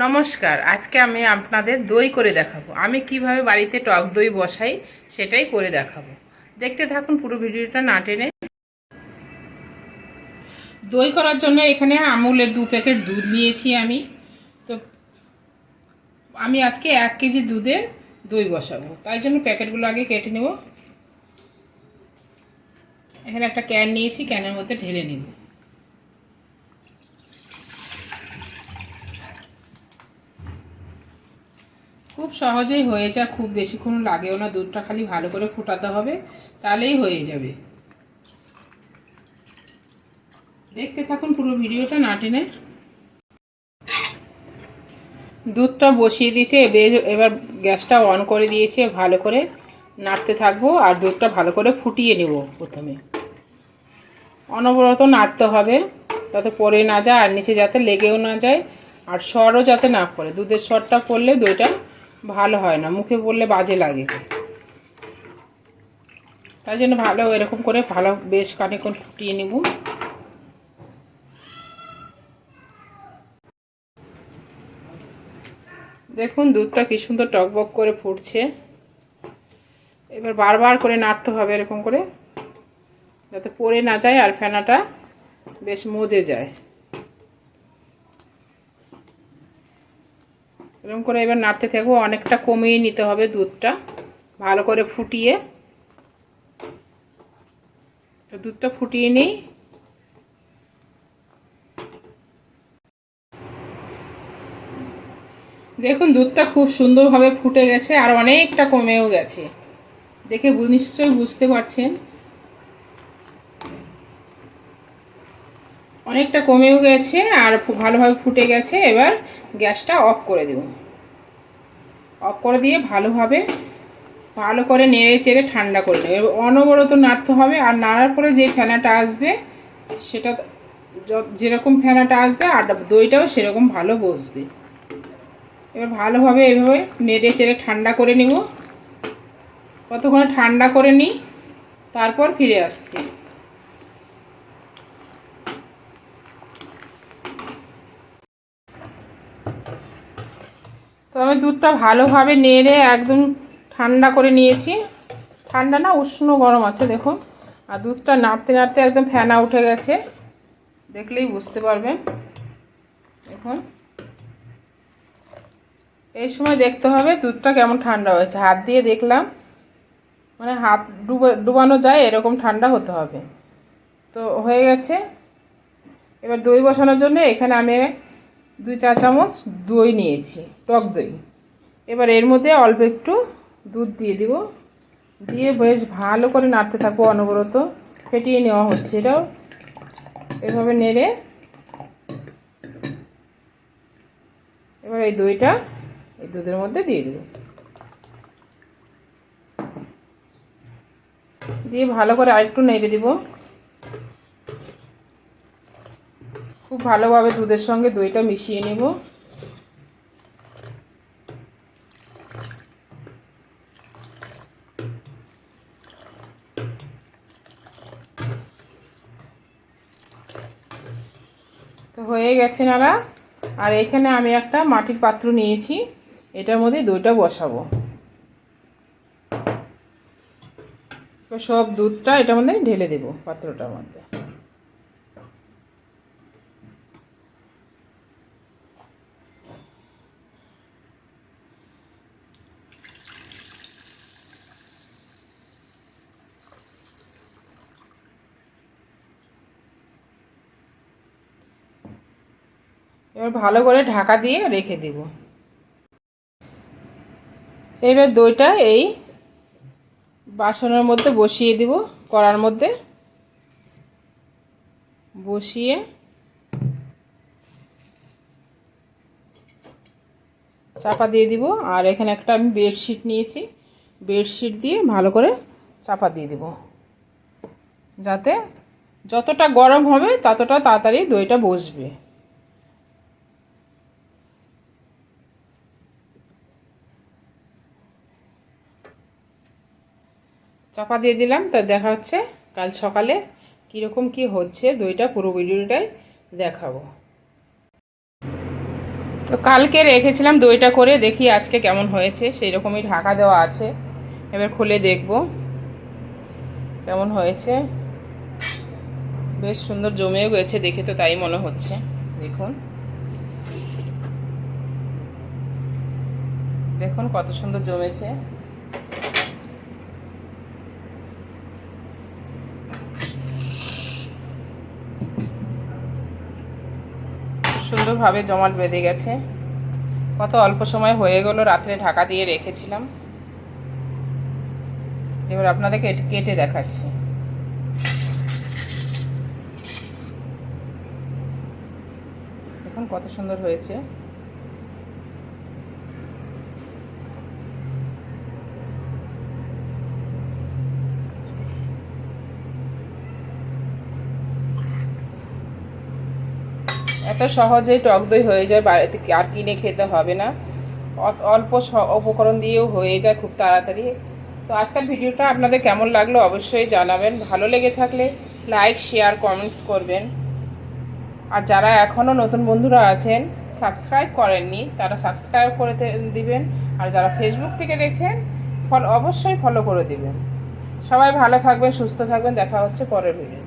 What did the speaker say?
নমস্কার, আজকে আমি আপনাদের দই করে দেখাবো। আমি কীভাবে বাড়িতে টক দই বসাই সেটাই করে দেখাবো। দেখতে থাকুন পুরো ভিডিওটা না টেনে। দই করার জন্য এখানে আমুলের দু প্যাকেট দুধ নিয়েছি আমি। তো আমি আজকে এক কেজি দুধের দই বসাবো। তাই জন্য প্যাকেটগুলো আগে কেটে নেব। এখানে একটা ক্যান নিয়েছি, ক্যানের মধ্যে ঢেলে নেব। সহজেই হয়ে যায় খুব বেশিক্ষণ লাগেও না, দুধটা খালি ভালো করে ফুটাতে হবে, তাহলেই হয়ে যাবে। দেখতে থাকুন পুরো ভিডিওটা না টেনে। দুধটা বসিয়ে দিয়েছে এবে- এবার গ্যাসটা অন করে দিয়েছে, ভালো করে নাড়তে থাকব, আর দুধটা ভালো করে ফুটিয়ে নেব প্রথমে। অনবরত নাড়তে হবে, যাতে পড়ে না যায়, আর নিচে যাতে লেগেও না যায়, আর সরও যাতে না পড়ে। দুধের সরটা পড়লে দইটা ভালো হয় না, মুখে বললে বাজে লাগে। তাই জন্য ভালো, এরকম করে ভালো বেশ খানিক্ষণ ফুটিয়ে নেব। দেখুন, দুধটা কি সুন্দর টকবক করে ফুটছে। এবার বারবার করে নাড়তে হবে এরকম করে, যাতে পড়ে না যায় আর ফেনাটা বেশ মজে যায়। এরকম করে এবার নাড়তে থাকব। অনেকটা কমিয়ে নিতে হবে দুধটা। ভালো করে ফুটিয়ে। তো দুধটা ফুটিয়ে নিই। দেখুন, দুধটা খুব সুন্দরভাবে ফুটে গেছে আর অনেকটা কমেও গেছে। দেখে নিশ্চয়ই বুঝতে পারছেন। অনেকটা কমেও গেছে আর ভালোভাবে ফুটে গেছে। এবার গ্যাসটা অফ করে দেব। অফ করে দিয়ে ভালোভাবে ভালো করে নেড়ে চেড়ে ঠান্ডা করে নেবে। এবার অনবরত নাড়তে হবে। আর নাড়ার পরে যে ফেনাটা আসবে, সেটা যেরকম ফেনাটা আসবে আর দইটাও সেরকম ভালো বসবে। এবার ভালোভাবে এভাবে নেড়ে চেড়ে ঠান্ডা করে নিব। কতক্ষণ ঠান্ডা করে নিই, তারপর ফিরে আসছি। তো আমি দুধটা ভালোভাবে নেড়ে একদম ঠান্ডা করে নিয়েছি। ঠান্ডা না উষ্ণ গরম আছে, দেখুন। আর দুধটা নাড়তে নাড়তে একদম ফেনা উঠে গেছে। দেখলেই বুঝতে পারবেন। দেখুন। এই সময় দেখতে হবে দুধটা কেমন ঠান্ডা হয়েছে। হাত দিয়ে দেখলাম মানে হাত ডুবে, ডুবানো যায়, এরকম ঠান্ডা হতে হবে। তো হয়ে গেছে। এবার দই বসানোর জন্য এখানে আমি দুই চা চামচ দই নিয়েছি, টক দই। এবার এর মধ্যে অল্প একটু দুধ দিয়ে দিব। দিয়ে বেশ ভালো করে নাড়তে থাকব অনবরত। ফেটিয়ে নেওয়া হচ্ছে এটাও। এভাবে নেড়ে এবার এই দইটা এই দুধের মধ্যে দিয়ে দেব। দিয়ে ভালো করে আরেকটু নেড়ে দিব। খুব ভালোভাবে দুধের সঙ্গে দইটা মিশিয়ে নেব। তো হয়ে গেছে নারা আর এখানে আমি একটা মাটির পাত্র নিয়েছি, এটার মধ্যে দইটা বসাবো। সব দুধটা এটার মধ্যে ঢেলে দেবো পাত্রটার মধ্যে। এবার ভালো করে ঢাকা দিয়ে রেখে দেব। এবার দইটা এই বাসনের মধ্যে বসিয়ে দিব, কড়ার মধ্যে। বসিয়ে চাপা দিয়ে দিব। আর এখানে একটা আমি বেডশিট নিয়েছি। বেডশিট দিয়ে ভালো করে চাপা দিয়ে দিব। যাতে যতটা গরম হবে ততটা তাড়াতাড়ি দইটা বসবে। চাপা দিয়ে দিলাম, তো দেখা হচ্ছে কাল সকালে কীরকম কি হচ্ছে দইটা, পুরো ভিডিওটাই দেখাবো। তো কালকে রেখেছিলাম দইটা করে, দেখি আজকে কেমন হয়েছে সেই রকমই ঢাকা দেওয়া আছে। এবার খুলে দেখব কেমন হয়েছে। বেশ সুন্দর জমেও গেছে, দেখে তো তাই মনে হচ্ছে। দেখুন। দেখুন কত সুন্দর জমেছে। সুন্দরভাবে জমাট বেঁধে গেছে। কত অল্প সময় হয়ে গেল রাত্রে ঢাকা দিয়ে রেখেছিলাম। এবার আপনাদেরকে কেটে দেখাচ্ছি। দেখুন কত সুন্দর হয়েছে। এত সহজেই টক দই হয়ে যায়, বাড়িতে আর কিনে খেতে হবে না? অল্প উপকরণ দিয়েও হয়ে যায় খুব তাড়াতাড়ি। তো আজকের ভিডিওটা আপনাদের কেমন লাগল অবশ্যই জানাবেন। ভালো লেগে থাকলে লাইক, শেয়ার, কমেন্টস করবেন। আর যারা এখনও নতুন বন্ধুরা আছেন, সাবস্ক্রাইব করেননি, তারা সাবস্ক্রাইব করে দিবেন। আর যারা ফেসবুক থেকে দেখছেন, ফল অবশ্যই ফলো করে দিবেন। সবাই ভালো থাকবেন, সুস্থ থাকবেন। দেখা হচ্ছে পরের ভিডিও